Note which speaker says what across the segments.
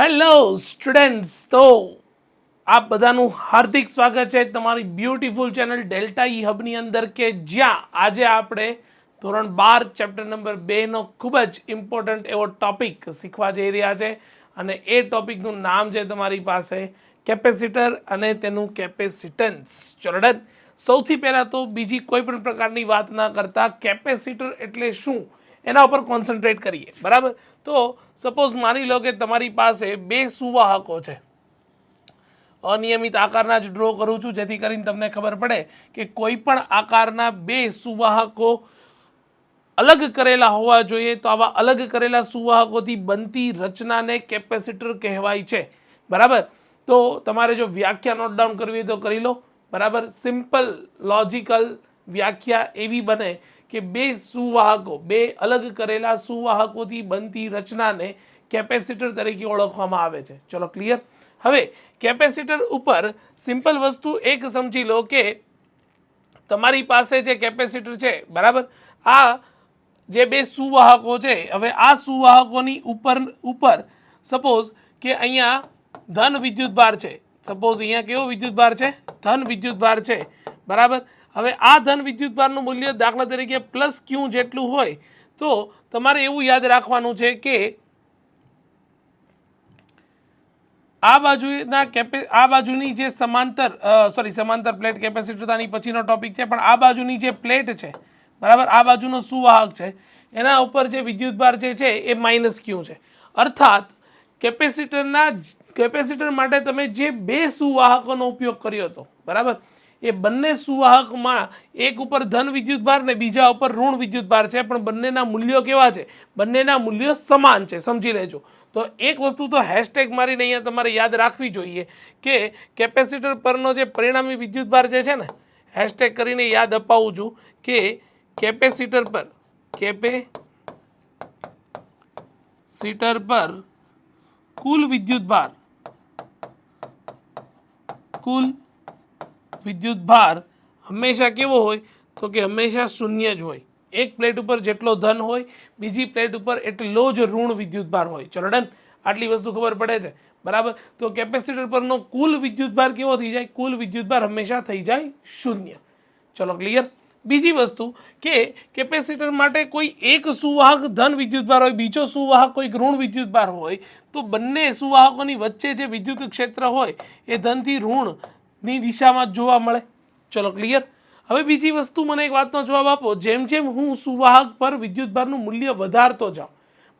Speaker 1: Hello students, તો આપ બધાનું હાર્દિક સ્વાગત છે તમારી બ્યુટીફુલ ચેનલ ડેલ્ટા ઈ હબની અંદર કે જ્યાં આજે આપણે ધોરણ બાર, ચેપ્ટર નંબર બેનો ખૂબ જ ઇમ્પોર્ટન્ટ એવો ટોપિક શીખવા જઈ રહ્યા છે અને એ ટોપિકનું નામ છે તમારી પાસે કેપેસિટર અને તેનું કેપેસિટન્સ. ચલો સૌથી પહેલાં તો બીજી કોઈ પણ પ્રકારની વાત ના કરતાં, કેપેસિટર એટલે શું? એના ઉપર કોન્સન્ટ્રેટ કરીએ. બરાબર? તો સપોઝ માની લો કે તમારી પાસે બે સુવાહકો છે. અનિયમિત આકારના જ ડ્રો કરું છું, જેથી કરીને તમને ખબર પડે કે કોઈ પણ આકારના બે સુવાહકો અલગ કરેલા હોવા જોઈએ તો આવા અલગ કરેલા સુવાહકોથી બનતી રચનાને કેપેસિટર કહેવાય છે. બરાબર? તો તમારે જો વ્યાખ્યા નોટ ડાઉન કરવી હોય તો કરી લો. બરાબર? સિમ્પલ લોજિકલ વ્યાખ્યા એવી બને કે બે સુવાહકો, બે અલગ કરેલા સુવાહકોથી બનતી રચનાને કેપેસિટર તરીકે ઓળખવામાં આવે છે. ચલો ક્લિયર હવે કેપેસિટર ઉપર સિમ્પલ વસ્તુ એક સમજી લો કે તમારી પાસે જે કેપેસિટર છે, બરાબર? આ જે બે સુવાહકો છે, હવે આ સુવાહકોની ઉપર ઉપર સપોઝ કે અહીંયા ધન વિદ્યુતભાર છે. સપોઝ અહીંયા કેવો વિદ્યુતભાર છે? ધન વિદ્યુતભાર છે. બરાબર? હવે આ ધન વિદ્યુતભારનું મૂલ્ય દાખલા તરીકે પ્લસ ક્યુ જેટલું હોય, તો તમારે એવું યાદ રાખવાનું છે કે આ બાજુના કેપે, આ બાજુની જે સમાંતર સોરી સમાંતર પ્લેટ કેપેસિટરતાની પછીનો ટોપિક છે, પણ આ બાજુની જે પ્લેટ છે, બરાબર, આ બાજુનો સુવાહક છે, એના ઉપર જે વિદ્યુતભાર જે છે એ માઇનસ ક્યુ છે. અર્થાત, કેપેસિટરના કેપેસિટર માટે તમે જે બે સુવાહકોનો ઉપયોગ કર્યો હતો, બરાબર? એ બંને સુવાહકમાં એક ઉપર ધન વિદ્યુતભાર ને બીજા ઉપર ઋણ વિદ્યુતભાર છે, પણ બંનેના મૂલ્યો કેવા છે? બંનેના મૂલ્યો સમાન છે, સમજી લેજો. તો એક વસ્તુ તો હેશટેગ મારીને અહીંયા તમારે યાદ રાખવી જોઈએ કે કેપેસિટર પરનો જે પરિણામી વિદ્યુતભાર જે છે ને હેશટેગ કરીને યાદ અપાવું છું કે કેપેસિટર પર કેપે સીટર પર કુલ વિદ્યુતભાર કુલ વિદ્યુતભાર હંમેશા કેવો હોય તો કે હંમેશા શૂન્ય જ હોય. એક પ્લેટ ઉપર જેટલો ધન હોય, બીજી પ્લેટ ઉપર એટલો જ ઋણ વિદ્યુતભાર હોય. ચલો આટલી વસ્તુ ખબર પડે છે. બરાબર? તો કેપેસિટર પરનો કુલ વિદ્યુતભાર કેવો થઈ જાય? કુલ વિદ્યુતભાર હંમેશા થઈ જાય શૂન્ય. ચલો ક્લિયર? બીજી વસ્તુ કે કેપેસિટર માટે કોઈ એક સુવાહક ધન વિદ્યુતભાર હોય, બીજો સુવાહક કોઈક ઋણ વિદ્યુતભાર હોય, તો બંને સુવાહકોની વચ્ચે જે વિદ્યુત ક્ષેત્ર હોય, એ ધનથી ઋણની દિશામાં જોવા મળે. ચલો ક્લિયર હવે બીજી વસ્તુ મને એક વાતનો જવાબ આપો. જેમ જેમ હું સુવાહક પર વિદ્યુતભારનું મૂલ્ય વધારતો જાઉં,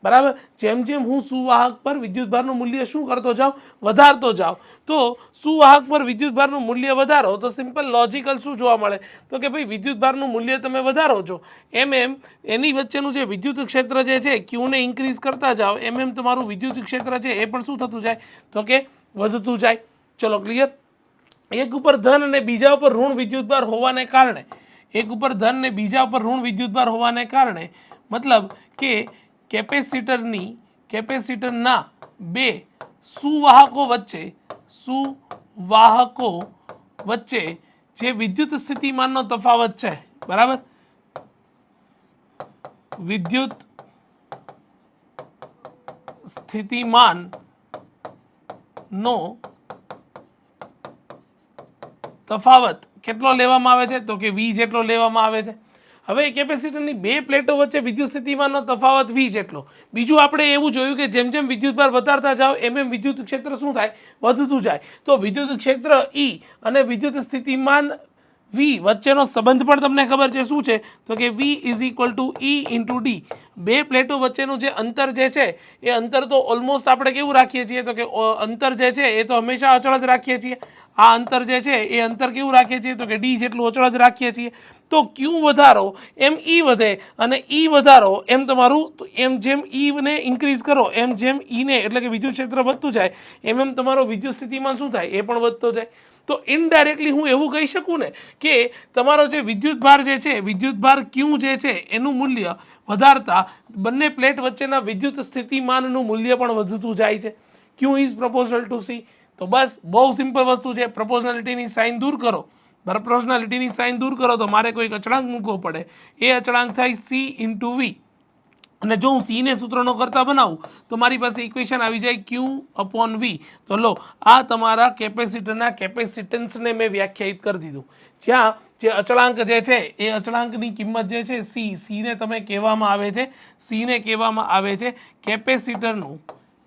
Speaker 1: બરાબર? જેમ જેમ હું સુવાહક પર વિદ્યુતભારનું મૂલ્ય શું કરતો જાઉં? વધારતો જાઉં. તો સુવાહક પર વિદ્યુતભારનું મૂલ્ય વધારો તો સિમ્પલ લોજિકલ શું જોવા મળે? તો કે ભાઈ વિદ્યુતભારનું મૂલ્ય તમે વધારો છો. એમ એમ એની વચ્ચેનું જે વિદ્યુત ક્ષેત્ર જે છે ક્યુને ઇન્ક્રીઝ કરતા જાઓ. એમ એમ તમારું વિદ્યુત ક્ષેત્ર છે, એ પણ શું થતું જાય? તો કે વધતું જાય. ચલો ક્લિયર એક ઉપર ધન અને બીજા ઉપર ઋણ વિદ્યુતભાર હોવાને કારણે, એક ઉપર ધન ને બીજા ઉપર ઋણ વિદ્યુતભાર હોવાને કારણે, મતલબ કે કેપેસિટરની, કેપેસિટરના બે સુવાહકો વચ્ચે સુવાહકો વચ્ચે જે વિદ્યુત સ્થિતિમાનનો તફાવત છે, બરાબર? વિદ્યુત સ્થિતિમાન નો તફાવત કેટલો લેવામાં આવે છે? તો કે વી જેટલો લેવામાં આવે છે. હવે કેપેસિટરની બે પ્લેટો વચ્ચે વિદ્યુત સ્થિતિમાનનો તફાવત વી જેટલો. બીજું આપણે એવું જોયું કે જેમ જેમ વિદ્યુતભાર વધારતા જાઓ, એમ એમ વિદ્યુત ક્ષેત્ર શું થાય? વધતું જાય. તો વિદ્યુત ક્ષેત્ર ઈ અને વિદ્યુત સ્થિતિમાન વી વચ્ચેનો સંબંધ પણ તમને ખબર છે શું છે? તો કે V is equal to E into D બે પ્લેટો વચ્ચેનું જે અંતર જે છે, એ અંતર તો ઓલમોસ્ટ આપણે કેવું રાખીએ છીએ? તો કે અંતર જે છે, એ તો હંમેશા અચળ જ રાખીએ છીએ. આ અંતર જે છે, એ અંતર કેવું રાખીએ છીએ? તો કે ડી જેટલું અચળ જ રાખીએ છીએ. તો ક્યુ વધારો, એમ ઈ વધે અને ઈ વધારો, એમ તમારું, તો એમ જેમ ઈને ઇન્ક્રીઝ કરો, એમ જેમ ઈને એટલે કે વિદ્યુત ક્ષેત્ર વધતું જાય, એમ એમ તમારો વિદ્યુત સ્થિતિમાન શું થાય? એ પણ વધતો જાય. તો ઇનડાયરેક્ટલી હું એવું કહી શકું ને કે તમારો જે વિદ્યુતભાર જે છે વિદ્યુતભાર ક્યુ જે છે, એનું મૂલ્ય વધારતા બંને પ્લેટ વચ્ચેના વિદ્યુત સ્થિતિમાનનું મૂલ્ય પણ વધતું જાય છે. Q is proportional to C તો બસ, બહુ સિમ્પલ વસ્તુ છે. પ્રપોઝનાલિટીની સાઇન દૂર કરો. પ્રપોઝનાલિટીની સાઇન દૂર કરો તો મારે કોઈક અચળાંક મૂકવો પડે. એ અચળાંક થાય સી ઇન્ટુ વી અને જો હું સીને સૂત્રનો કરતા બનાવું, તો મારી પાસે ઇક્વેશન આવી જાય ક્યુ અપોન વી તો લો, આ તમારા કેપેસિટરના કેપેસિટન્સને મેં વ્યાખ્યાયિત કરી દીધું. જ્યાં જે અચળાંક જે છે, એ અચળાંકની કિંમત જે છે સી સીને તમે કહેવામાં આવે છે સીને કહેવામાં આવે છે, કેપેસિટરનું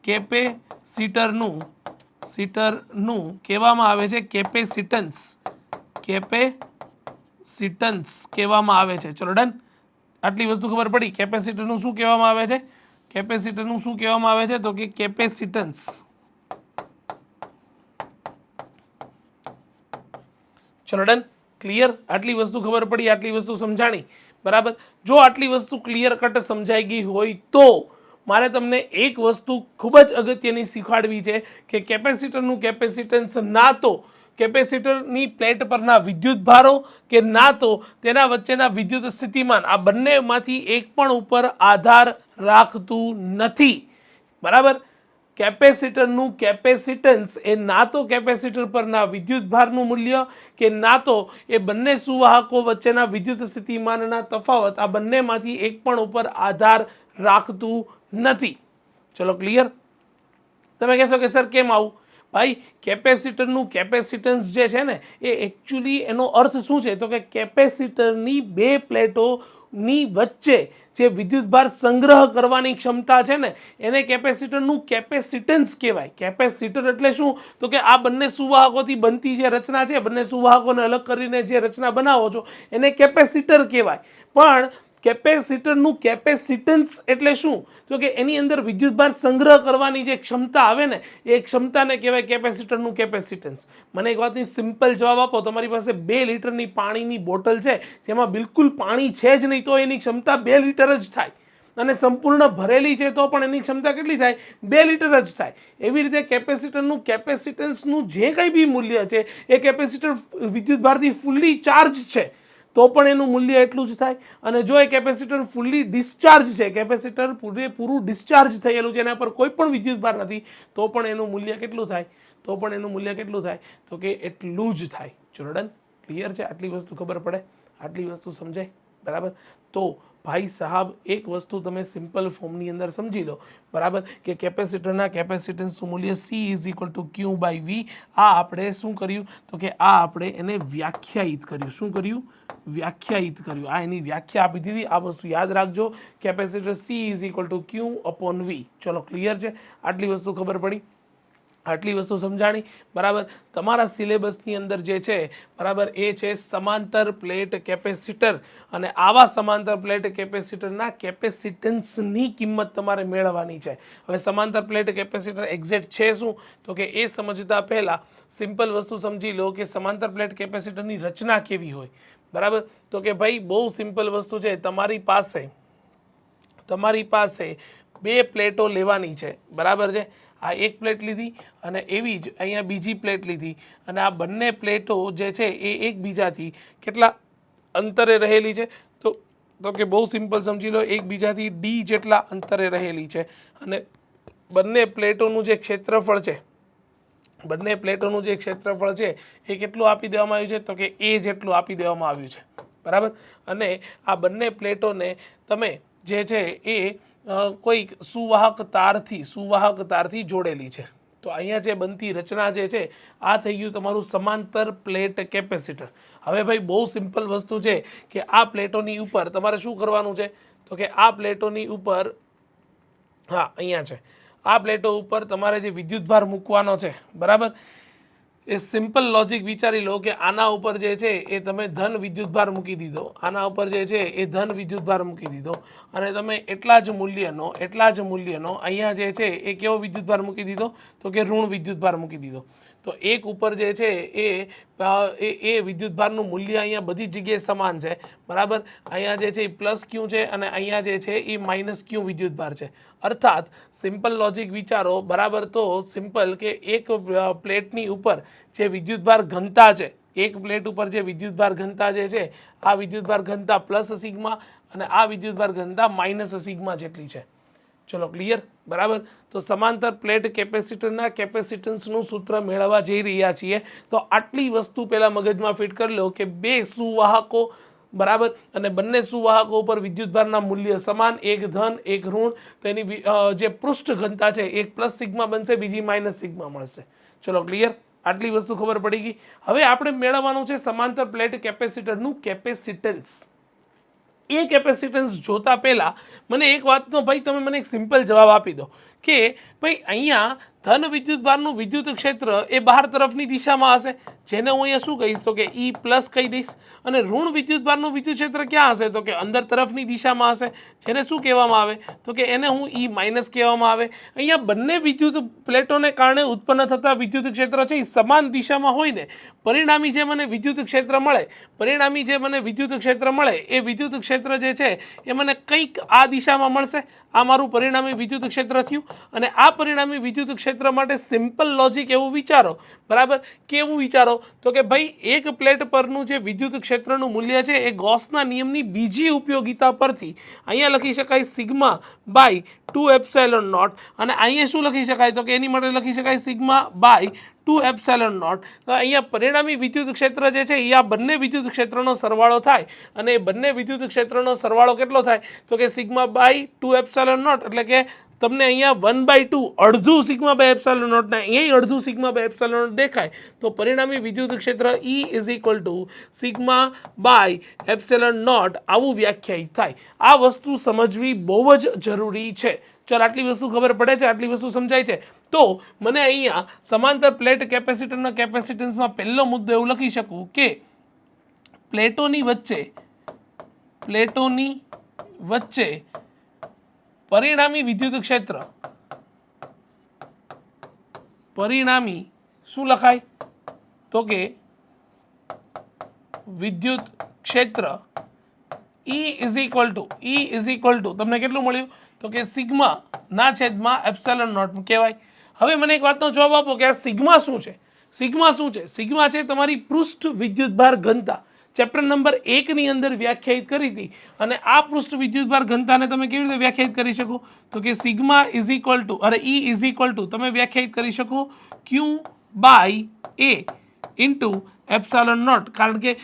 Speaker 1: કેપેસિટરનું, સીટરનું કહેવામાં આવે છે, કેપેસિટન્સ કેપેસિટન્સ કહેવામાં આવે છે. ચલો, ડન. આટલી વસ્તુ ખબર પડી. કેપેસિટરનું શું કહેવામાં આવે છે? કેપેસિટરનું શું કહેવામાં આવે છે? તો કે કેપેસિટન્સ. ચલો ડન. ક્લિયર આટલી વસ્તુ ખબર પડી, આટલી વસ્તુ સમજાણી. બરાબર? જો આટલી વસ્તુ ક્લિયર કટ સમજાઈ ગઈ હોય તો મારે તમને એક વસ્તુ ખૂબ જ અગત્યની શીખવાડવી છે કે કેપેસિટરનું કેપેસિટન્સ ના તો કેપેસિટરની પ્લેટ પરના વિદ્યુત ભારો કે ના તો તેના વચ્ચેના વિદ્યુત સ્થિતિમાન આ બંનેમાંથી એક પણ ઉપર આધાર રાખતું નથી. બરાબર? કેપેસિટરનું કેપેસિટન્સ એ ના તો કેપેસિટર પરના વિદ્યુત ભારનું મૂલ્ય કે ના તો એ બંને સુવાહકો વચ્ચેના વિદ્યુત સ્થિતિમાનના તફાવત આ બંનેમાંથી એક પણ ઉપર આધાર રાખતું નથી. ચલો ક્લિયર તમે કહેશો કે, સર, કેમ આવું? ભાઈ, કેપેસિટરનું કેપેસિટન્સ જે છે ને, એ એકચ્યુઅલી એનો અર્થ શું છે? તો કે કેપેસિટરની બે પ્લેટોની વચ્ચે જે વિદ્યુતભાર સંગ્રહ કરવાની ક્ષમતા છે ને, એને કેપેસિટરનું કેપેસિટન્સ કહેવાય. કેપેસિટર એટલે શું? તો કે આ બંને સુવાહકોથી બનતી જે રચના છે, બંને સુવાહકોને અલગ કરીને જે રચના બનાવો છો, એને કેપેસિટર કહેવાય. પણ કેપેસિટરનું કેપેસિટન્સ એટલે શું? તો કે એની અંદર વિદ્યુતભાર સંગ્રહ કરવાની જે ક્ષમતા આવે ને, એ ક્ષમતાને કહેવાય કેપેસિટરનું કેપેસિટન્સ. મને એક વાતની સિમ્પલ જવાબ આપો. તમારી પાસે બે લીટરની પાણીની બોટલ છે, જેમાં બિલકુલ પાણી છે જ નહીં, તો એની ક્ષમતા બે લીટર જ થાય. અને સંપૂર્ણ ભરેલી છે, તો પણ એની ક્ષમતા કેટલી થાય? બે લીટર જ થાય. એવી રીતે કેપેસિટરનું કેપેસિટન્સનું જે કંઈ બી મૂલ્ય છે, એ કેપેસિટર વિદ્યુતભારથી ફૂલ્લી ચાર્જ છે. તો પણ એનું મૂલ્ય એટલું જ થાય. અને જો એ કેપેસિટર ફૂલ્લી ડિસ્ચાર્જ છે, કેપેસિટર પૂરેપૂરું ડિસ્ચાર્જ થયેલું છે, એના પર કોઈ પણ વિદ્યુતભાર નથી, તો પણ એનું મૂલ્ય કેટલું થાય? તો પણ એનું મૂલ્ય કેટલું થાય? તો કે એટલું જ થાય. ચલો ક્લિયર છે? આટલી વસ્તુ ખબર પડે? આટલી વસ્તુ સમજાય? બરાબર? તો ભાઈ સાહેબ, એક વસ્તુ તમે સિમ્પલ ફોર્મની અંદર સમજી લો. બરાબર? કે કેપેસિટરના કેપેસિટન્સનું મૂલ્ય C is equal to Q by V આ આપણે શું કર્યું? તો કે આ આપણે એને વ્યાખ્યાયિત કર્યું. શું કર્યું? વ્યાખ્યાયિત કર્યું. આ એની વ્યાખ્યા આપી દીધી. આ વસ્તુ યાદ રાખજો. Capacitor C is equal to Q upon V ચલો ક્લિયર છે? આટલી વસ્તુ ખબર પડી? આટલી વસ્તુ સમજાણી? બરાબર. તમારા સિલેબસની અંદર જે છે, બરાબર, એ છે સમાંતર પ્લેટ કેપેસિટર. અને આવા સમાંતર પ્લેટ કેપેસિટરના કેપેસિટન્સની કિંમત તમારે મેળવવાની છે. હવે સમાંતર પ્લેટ કેપેસિટર એક્ઝેક્ટ છે શું? તો કે એ સમજતા પહેલાં સિમ્પલ વસ્તુ સમજી લો કે સમાંતર પ્લેટ કેપેસિટરની રચના કેવી હોય. બરાબર? તો કે ભાઈ, બહુ સિમ્પલ વસ્તુ છે. તમારી પાસે તમારી પાસે બે પ્લેટો લેવાની છે. બરાબર છે? આ એક પ્લેટ લીધી અને એવી જ અહીંયા બીજી પ્લેટ લીધી. અને આ બંને પ્લેટો જે છે એ એકબીજાથી કેટલા અંતરે રહેલી છે? તો તો કે બહુ સિમ્પલ સમજી લો, એકબીજાથી ડી જેટલા અંતરે રહેલી છે. અને બંને પ્લેટોનું જે ક્ષેત્રફળ છે, બંને પ્લેટોનું જે ક્ષેત્રફળ છે એ કેટલું આપી દેવામાં આવ્યું છે? તો કે એ જેટલું આપી દેવામાં આવ્યું છે. બરાબર? અને આ બંને પ્લેટોને તમે જે છે એ કોઈક સુવાહક તારથી સુવાહક તારથી જોડેલી છે. તો અહીંયા જે બનતી રચના જે છે, આ થઈ ગયું તમારું સમાંતર પ્લેટ કેપેસિટર. હવે ભાઈ બહુ સિમ્પલ વસ્તુ છે કે આ પ્લેટોની ઉપર તમારે શું કરવાનું છે? તો કે આ પ્લેટોની ઉપર, હા, અહીંયા છે. આ પ્લેટો ઉપર તમારે જે વિદ્યુતભાર મૂકવાનો છે, બરાબર? એ સિમ્પલ લોજિક વિચારી લો કે આના ઉપર જે છે એ તમે ધન વિદ્યુતભાર મૂકી દીધો. આના ઉપર જે છે એ ધન વિદ્યુતભાર મૂકી દીધો. અને તમે એટલા જ મૂલ્યનો, એટલા જ મૂલ્યનો અહીંયા જે છે એ કેવો વિદ્યુતભાર મૂકી દીધો? તો કે ઋણ વિદ્યુતભાર મૂકી દીધો. તો એક ઉપર જે છે એ એ વિદ્યુતભારનું મૂલ્ય અહીંયા બધી જગ્યાએ સમાન છે. બરાબર? અહીંયા જે છે એ પ્લસ ક્યુ છે અને અહીંયા જે છે એ માઇનસ ક્યુ વિદ્યુતભાર છે. અર્થાત, સિમ્પલ લોજિક વિચારો, બરાબર? તો સિમ્પલ કે એક પ્લેટની ઉપર જે વિદ્યુતભાર ઘનતા છે, એક પ્લેટ ઉપર જે વિદ્યુતભાર ઘનતા જે છે, આ વિદ્યુતભાર ઘનતા પ્લસ સિગ્મા અને આ વિદ્યુતભાર ઘનતા માઇનસ સિગ્મા જેટલી છે. ચલો ક્લિયર બરાબર? તો સમાંતર પ્લેટ કેપેસિટરના કેપેસિટન્સનું સૂત્ર મેળવવા જઈ રહ્યા છીએ. તો આટલી વસ્તુ પહેલાં મગજમાં ફિટ કરી લો કે બે સુવાહકો, બરાબર? અને બંને સુવાહકો ઉપર વિદ્યુતભારના મૂલ્ય સમાન, એક ધન, એક ઋણ. તો એની જે પૃષ્ઠ ઘનતા છે, એક પ્લસ સિગ્મા બનશે, બીજી માઇનસ સિગ્મા મળશે. ચલો ક્લિયર આટલી વસ્તુ ખબર પડી ગઈ. હવે આપણે મેળવવાનું છે સમાંતર પ્લેટ કેપેસિટરનું કેપેસિટન્સ એ કેપેસિટન્સ જોતા પહેલાં મને એક વાતનો ભાઈ તમે મને એક સિમ્પલ જવાબ આપી દો કે ભાઈ અહીંયા ધન વિદ્યુતભારનું વિદ્યુત ક્ષેત્ર એ બહાર તરફની દિશામાં હશે. જેને હું અહીંયા શું કહીશ? તો કે ઈ પ્લસ કહી દઈશ. અને ઋણ વિદ્યુતભારનું વિદ્યુત ક્ષેત્ર ક્યાં હશે? તો કે અંદર તરફની દિશામાં હશે. જેને શું કહેવામાં આવે? તો કે એને હું ઈ માઇનસ કહેવામાં આવે. અહીંયા બંને વિદ્યુત પ્લેટોને કારણે ઉત્પન્ન થતા વિદ્યુત ક્ષેત્ર છે એ સમાન દિશામાં હોય ને, પરિણામી જે મને વિદ્યુત ક્ષેત્ર મળે, પરિણામી જે મને વિદ્યુત ક્ષેત્ર મળે, એ વિદ્યુત ક્ષેત્ર જે છે એ મને કંઈક આ દિશામાં મળશે. આ મારું પરિણામી વિદ્યુત ક્ષેત્ર થયું. અને આ પરિણામી વિદ્યુત ક્ષેત્ર માટે સિમ્પલ લોજિક એવું વિચારો, બરાબર? કેવું વિચારો? તો કે ભાઈ, એક પ્લેટ પરનું જે વિદ્યુત ક્ષેત્રનું મૂલ્ય છે, એ ગોસના નિયમની બીજી ઉપયોગિતા પરથી અહીંયા લખી શકાય sigma by two epsilon naught. અને અહીંયા શું લખી શકાય? તો કે એની માટે લખી શકાય sigma by two epsilon naught. તો અહીંયા પરિણામી વિદ્યુત ક્ષેત્ર જે છે, એ આ બંને વિદ્યુત ક્ષેત્રનો સરવાળો થાય. અને એ બંને વિદ્યુત ક્ષેત્રનો સરવાળો કેટલો થાય? તો કે sigma by two epsilon naught. એટલે કે તમને અહીંયા વન બાય ટુ અડધું સિગ્મા બાય એપ્સાલો નોટના અહીંયા અડધું સિગ્મા બાય એપ્સાલો નોટ દેખાય, તો પરિણામી વિદ્યુત ક્ષેત્ર E is equal to sigma by epsilon naught આવું વ્યાખ્યાયિત થાય. આ વસ્તુ સમજવી બહુ જ જરૂરી છે. ચાલ, આટલી વસ્તુ ખબર પડે છે, આટલી વસ્તુ સમજાય છે. તો મને અહીંયા સમાંતર પ્લેટ કેપેસિટરના કેપેસિટન્સમાં પહેલો મુદ્દો એવું લખી શકું કે પ્લેટોની વચ્ચે પ્લેટોની વચ્ચે પરિણામી વિદ્યુત ક્ષેત્ર. પરિણામી શું લખાય? તો કે વિદ્યુત ક્ષેત્ર E is equal to E is equal to તમને કેટલું મળ્યું? તો કે સિગ્મા ના છેદમાં એપ્સેલન નોટ કહેવાય. હવે મને એક વાતનો જવાબ આપો કે આ સિગ્મા શું છે? સિગ્મા શું છે? સિગ્મા છે તમારી પૃષ્ઠ વિદ્યુતભાર ઘનતા. ચેપ્ટર નંબર એકની અંદર વ્યાખ્યાયિત કરી હતી. અને આ પૃષ્ઠ વિદ્યુતભાર ઘનતાને તમે કેવી રીતે વ્યાખ્યાયિત કરી શકો? તો કે સિગ્મા ઇઝ ઇક્વલ ટુ અરે ઈ ઇઝ ઇક્વલ ટુ તમે વ્યાખ્યાયિત કરી શકો Q by A into epsilon naught કારણ કે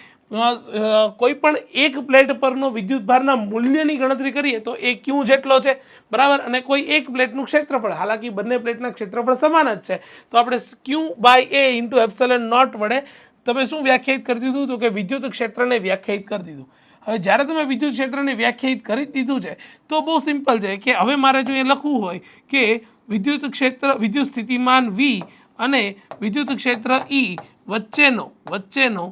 Speaker 1: કોઈ પણ એક પ્લેટ પરનો વિદ્યુતભારના મૂલ્યની ગણતરી કરીએ તો એ ક્યુ જેટલો છે. બરાબર? અને કોઈ એક પ્લેટનું ક્ષેત્રફળ, હાલાકી બંને પ્લેટના ક્ષેત્રફળ સમાન જ છે. તો આપણે Q by A into epsilon naught વડે તમે શું વ્યાખ્યાયિત કરી દીધું તો કે વિદ્યુત ક્ષેત્રને વ્યાખ્યાયિત કરી દીધું? હવે જ્યારે તમે વિદ્યુત ક્ષેત્રને વ્યાખ્યાયિત કરી દીધું છે, તો બહુ સિમ્પલ છે કે હવે મારે જો એ લખવું હોય કે વિદ્યુત ક્ષેત્ર, વિદ્યુત સ્થિતિમાન વી અને વિદ્યુત ક્ષેત્ર ઈ વચ્ચેનો વચ્ચેનો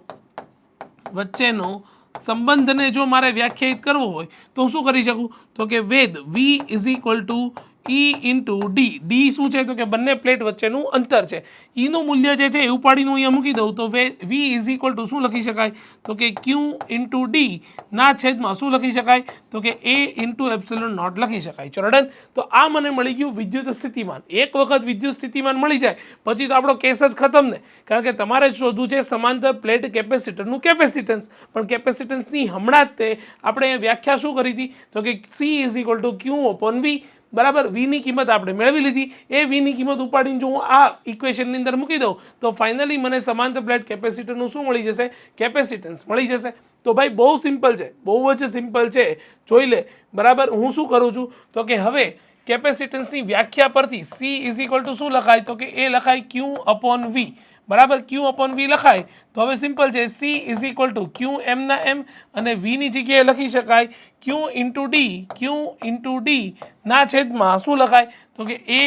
Speaker 1: વચ્ચેનો સંબંધને જો મારે વ્યાખ્યાયિત કરવો હોય, તો હું શું કરી શકું? તો કે વેદ V is equal to E into D D શું છે? તો કે બંને પ્લેટ વચ્ચેનું અંતર છે. ઈનું મૂલ્ય જે છે એ ઉપાડીને અહીંયા મૂકી દઉં. તો way V is equal to શું લખી શકાય? તો કે ક્યુ ઇન્ટુ ડી ના છેદમાં શું લખી શકાય? તો કે એ ઇન્ટુ એપ્સિલોન નોટ લખી શકાય. ચલો, ડન. તો આ મને મળી ગયું વિદ્યુત સ્થિતિમાન. એક વખત વિદ્યુત સ્થિતિમાન મળી જાય, પછી તો આપણો કેસ જ ખતમ ને. કારણ કે તમારે શોધવું છે સમાંતર પ્લેટ કેપેસિટરનું કેપેસિટન્સ. પણ કેપેસિટન્સની હમણાં જ તે આપણે વ્યાખ્યા શું કરી હતી? તો કે C is equal to Q upon V બરાબર? વીની કિંમત આપણે મેળવી લીધી. એ વીની કિંમત ઉપાડીને જો હું આ ઇક્વેશનની અંદર મૂકી દઉં, તો ફાઇનલી મને સમાંતર પ્લેટ કેપેસિટરનું શું મળી જશે? કેપેસિટન્સ મળી જશે. તો ભાઈ, બહુ સિમ્પલ છે. બહુ જ સિમ્પલ છે. જોઈ લે. બરાબર? હું શું કરું છું? તો કે હવે કેપેસિટન્સની વ્યાખ્યા પરથી સી ઇઝ ઇક્વલ ટુ શું લખાય? તો કે એ લખાય ક્યુ અપોન વી બરાબર ક્યુ અપોન વી લખાય. તો હવે સિમ્પલ છે. C is equal to Q એમના એમ અને વીની જગ્યાએ લખી શકાય. Q into D Q into D ના છેદમાં શું લખાય? તો કે એ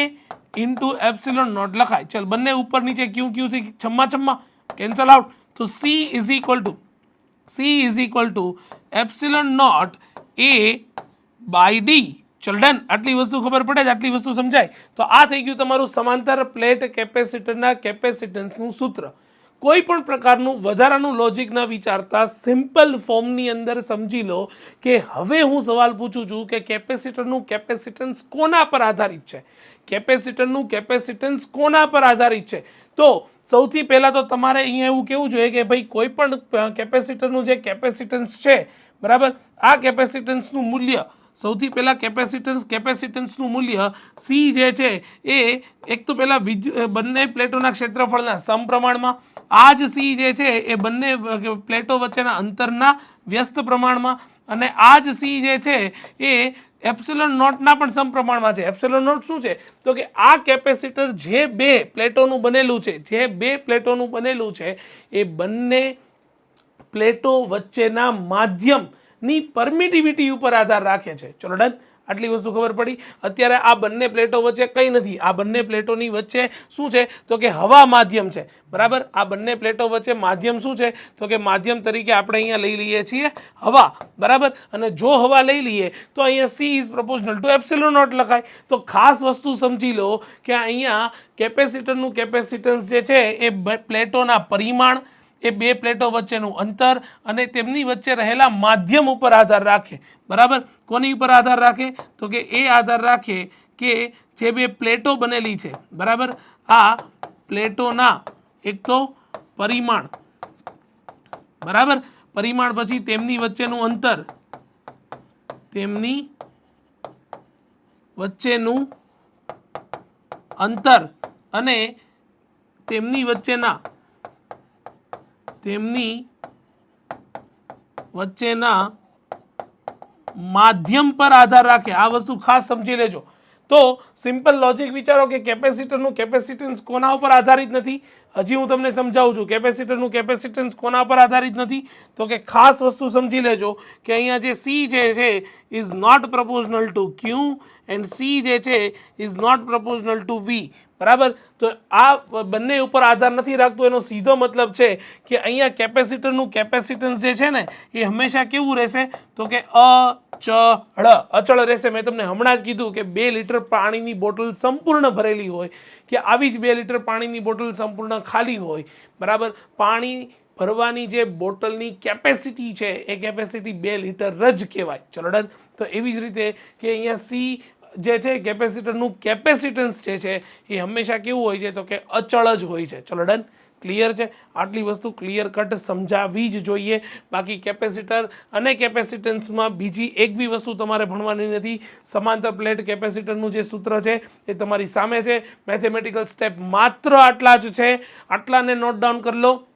Speaker 1: ઇન્ટુ એપ્સિલોન નોટ લખાય. ચલ, બંને ઉપર નીચે ક્યુ ક્યુથી છમ્મા છમ્મા. કેન્સલ આઉટ તો C is equal to C is equal to epsilon naught A by D ચલ આટલી વસ્તુ ખબર પડે જ, આટલી વસ્તુ સમજાય. તો આ થઈ ગયું તમારું સમાંતર પ્લેટ કેપેસિટરના કેપેસિટન્સનું સૂત્ર. કોઈ પણ પ્રકારનું વધારાનું લોજિક ન વિચારતા સિમ્પલ ફોર્મની અંદર સમજી લો કે હવે હું સવાલ પૂછું છું કે કેપેસિટરનું કેપેસિટન્સ કોના પર આધારિત છે? કેપેસિટરનું કેપેસિટન્સ કોના પર આધારિત છે? તો સૌથી પહેલાં તો તમારે અહીંયા એવું કેવું જોઈએ કે ભાઈ, કોઈ પણ કેપેસિટરનું જે કેપેસિટન્સ છે, બરાબર? આ કેપેસિટન્સનું મૂલ્ય સૌથી પહેલાં કેપેસિટન્સ કેપેસિટન્સનું મૂલ્ય સી જે છે, એ એક તો પહેલાં બીજ બંને પ્લેટોના ક્ષેત્રફળના સમપ્રમાણમાં. આ જ સી જે છે, એ બંને પ્લેટો વચ્ચેના અંતરના વ્યસ્ત પ્રમાણમાં અને આ જ સી જે છે, એ એપ્સિલોન નોટના પણ સમપ્રમાણમાં છે. એપ્સિલોન નોટ શું છે? તો કે આ કેપેસિટર જે બે પ્લેટોનું બનેલું છે, જે બે પ્લેટોનું બનેલું છે, એ બંને પ્લેટો વચ્ચેના માધ્યમની પરમિટિવિટી ઉપર આધાર રાખે છે. ચલો ડન. આટલી વસ્તુ ખબર પડી. અત્યારે આ બંને પ્લેટો વચ્ચે કંઈ નથી. આ બંને પ્લેટોની વચ્ચે શું છે? તો કે હવા માધ્યમ છે. બરાબર? આ બંને પ્લેટો વચ્ચે માધ્યમ શું છે? તો કે માધ્યમ તરીકે આપણે અહીંયા લઈ લઈએ છીએ હવા. બરાબર? અને જો હવા લઈ લઈએ, તો અહીંયા C is proportional to epsilon naught લખાય. તો ખાસ વસ્તુ સમજી લો કે અહીંયા કેપેસિટરનું કેપેસિટન્સ જે છે, એ પ્લેટોના પરિમાણ એ બે પ્લેટો વચ્ચેનું અંતર અને તેમની વચ્ચે રહેલા માધ્યમ ઉપર આધાર રાખે. બરાબર? કોની ઉપર આધાર રાખે? તો કે એ આધાર રાખે કે જે બે પ્લેટો બનેલી છે. બરાબર? આ પ્લેટોના એક તો પરિમાણ. બરાબર? પરિમાણ પછી તેમની વચ્ચેનું અંતર. તેમની વચ્ચેનું અંતર અને તેમની વચ્ચેના તેમની વચ્ચેના માધ્યમ પર આધાર રાખે. આ વસ્તુ ખાસ સમજી લેજો. તો સિમ્પલ લોજિક વિચારો કે કેપેસિટરનું કેપેસિટન્સ કોના ઉપર આધારિત નથી? હજી હું તમને સમજાવું છું. કેપેસિટરનું કેપેસિટન્સ કોના પર આધારિત નથી? તો કે ખાસ વસ્તુ સમજી લેજો કે અહીંયા જે સી જે છે is not proportional to Q and C જે છે is not proportional to V બરાબર? તો આ બંને ઉપર આધાર નથી રાખતો. એનો સીધો મતલબ છે કે અહીંયા કેપેસિટરનું કેપેસિટન્સ જે છે ને, એ હંમેશા કેવું રહેશે? તો કે અચળ. અચળ રહેશે. મેં તમને હમણાં જ કીધું કે બે લીટર પાણીની બોટલ સંપૂર્ણ ભરેલી હોય, કે આવી જ બે લીટર પાણીની બોટલ સંપૂર્ણ ખાલી હોય, બરાબર? પાણી ભરવાની જે બોટલની કેપેસિટી છે, એ કેપેસિટી બે લીટર જ કહેવાય. ચલો ડન. તો એવી જ રીતે કે અહીંયા સી જે છે કેપેસિટરનું કેપેસિટન્સ જે છે એ હંમેશા કેવું હોય છે તો કે અચળ જ હોય છે. ચલો ડન. ક્લિયર છે? આટલી વસ્તુ ક્લિયર કટ સમજાવી જ જોઈએ. બાકી કેપેસિટર અને કેપેસિટન્સમાં બીજી એક બી વસ્તુ તમારે ભણવાની નથી. સમાંતર પ્લેટ કેપેસિટરનું જે સૂત્ર છે એ તમારી સામે છે. મેથેમેટિકલ સ્ટેપ માત્ર આટલા જ છે. આટલાને નોટ ડાઉન કરી લો.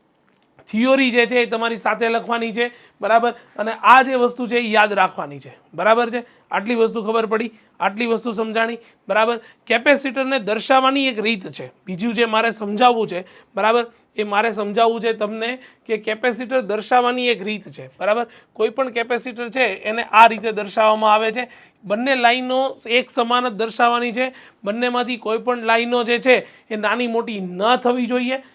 Speaker 1: થિયોરી જે છે એ તમારી સાથે લખવાની છે, બરાબર? અને આ જે વસ્તુ છે એ યાદ રાખવાની છે. બરાબર છે? આટલી વસ્તુ ખબર પડી, આટલી વસ્તુ સમજાણી, બરાબર? કેપેસિટરને દર્શાવવાની એક રીત છે. બીજું જે મારે સમજાવવું છે, બરાબર? એ મારે સમજાવવું છે તમને કે કેપેસિટર દર્શાવવાની એક રીત છે, બરાબર? કોઈ પણ કેપેસિટર છે, એને આ રીતે દર્શાવવામાં આવે છે. બંને લાઈનો એક સમાન જ દર્શાવવાની છે. બંનેમાંથી કોઈ પણ લાઈનો જે છે, એ નાની મોટી ન થવી જોઈએ.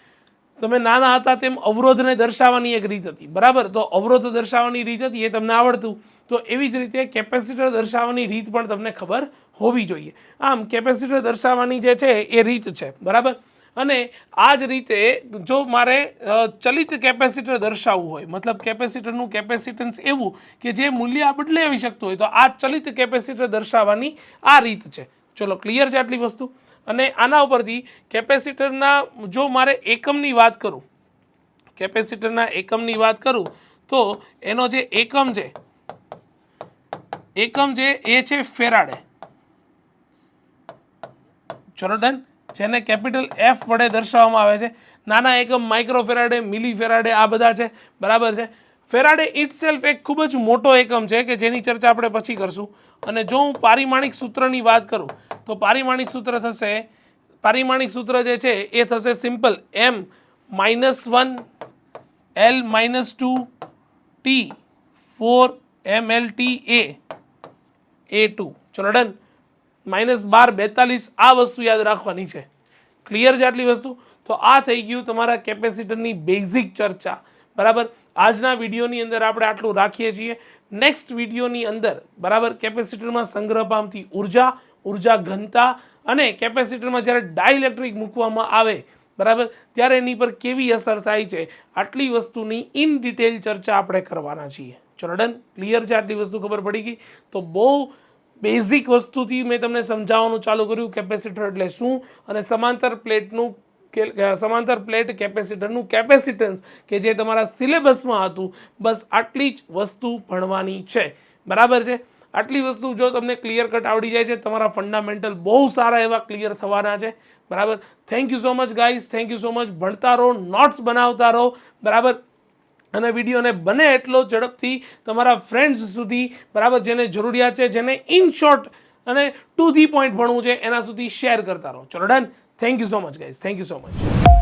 Speaker 1: તમે નાના હતા તેમ અવરોધને દર્શાવવાની એક રીત હતી. બરાબર? તો અવરોધ દર્શાવવાની રીત હતી એ તમને આવડતું. તો એવી જ રીતે કેપેસિટર દર્શાવવાની રીત પણ તમને ખબર હોવી જોઈએ. આમ, કેપેસિટર દર્શાવવાની જે છે એ રીત છે. બરાબર? અને આ જ રીતે જો મારે ચલિત કેપેસિટર દર્શાવવું હોય, મતલબ કેપેસિટરનું કેપેસિટન્સ એવું કે જે મૂલ્ય બદલાવી શકતું હોય, તો આ ચલિત કેપેસિટર દર્શાવવાની આ રીત છે. ચલો, ક્લિયર છે આટલી વસ્તુ? અને આના ઉપરથી કેપેસિટરના જો મારે એકમની વાત કરું, કેપેસિટરના એકમની વાત કરું, તો એનો જે એકમ છે, એકમ જે એ છે ફેરાડે. ચલો જેને કેપિટલ એફ વડે દર્શાવવામાં આવે છે, નાના એકમ માઇક્રો ફેરાડે, મિલી ફેરાડે, આ બધા છે, બરાબર છે. ફેરાડે ઇટ સેલ્ફ એક ખૂબ જ મોટો એકમ છે કે જેની ચર્ચા આપણે પછી કરશું. અને જો હું પારિમાણિક સૂત્રની વાત કરું તો પારિમાણિક સૂત્ર થશે. પારિમાણિક સૂત્ર જે છે, એ થશે simple. M minus one L minus two T four M L T A A two. ચલો, ડન. માઇનસ બાર બેતાલીસ આ વસ્તુ યાદ રાખવાની છે. ક્લિયર છે આટલી વસ્તુ? તો આ થઈ ગયું તમારા કેપેસિટરની બેઝિક ચર્ચા. બરાબર? આજના વિડીયોની અંદર આપણે આટલું રાખીએ છીએ. નેક્સ્ટ વિડીયોની અંદર, બરાબર, કેપેસિટરમાં સંગ્રહ પામતી ઊર્જા ઊર્જા ઘનતા અને કેપેસિટરમાં જ્યારે ડાઇલેક્ટ્રિક મૂકવામાં આવે, બરાબર? ત્યારે એની પર કેવી અસર થાય છે? આટલી વસ્તુની ઇન ડિટેલ ચર્ચા આપણે કરવાના છીએ. ચલો ક્લિયર છે આટલી વસ્તુ ખબર પડી ગઈ? તો બહુ બેઝિક વસ્તુથી મેં તમને સમજાવવાનું ચાલુ કર્યું, કેપેસિટર એટલે શું? અને સમાંતર પ્લેટનું સમાંતર પ્લેટ કેપેસિટરનું કેપેસિટન્સ કે જે તમારા સિલેબસમાં હતું, બસ આટલી જ વસ્તુ ભણવાની છે. બરાબર છે? આટલી વસ્તુ જો તમને ક્લિયર કટ આવડી જાય છે, તમારા ફંડામેન્ટલ બહુ સારા એવા ક્લિયર થવાના છે. બરાબર? Thank you so much guys thank you so much ભણતા રહો નોટ્સ બનાવતા રહો. બરાબર? અને વિડીયોને બને એટલો ઝડપથી તમારા ફ્રેન્ડ્સ સુધી, બરાબર? જેને જરૂરિયાત છે, જેને ઇન શોર્ટ અને ટુ ધી પોઈન્ટ ભણવું છે, એના સુધી શેર કરતા રહો. ચલો done thank you so much guys thank you so much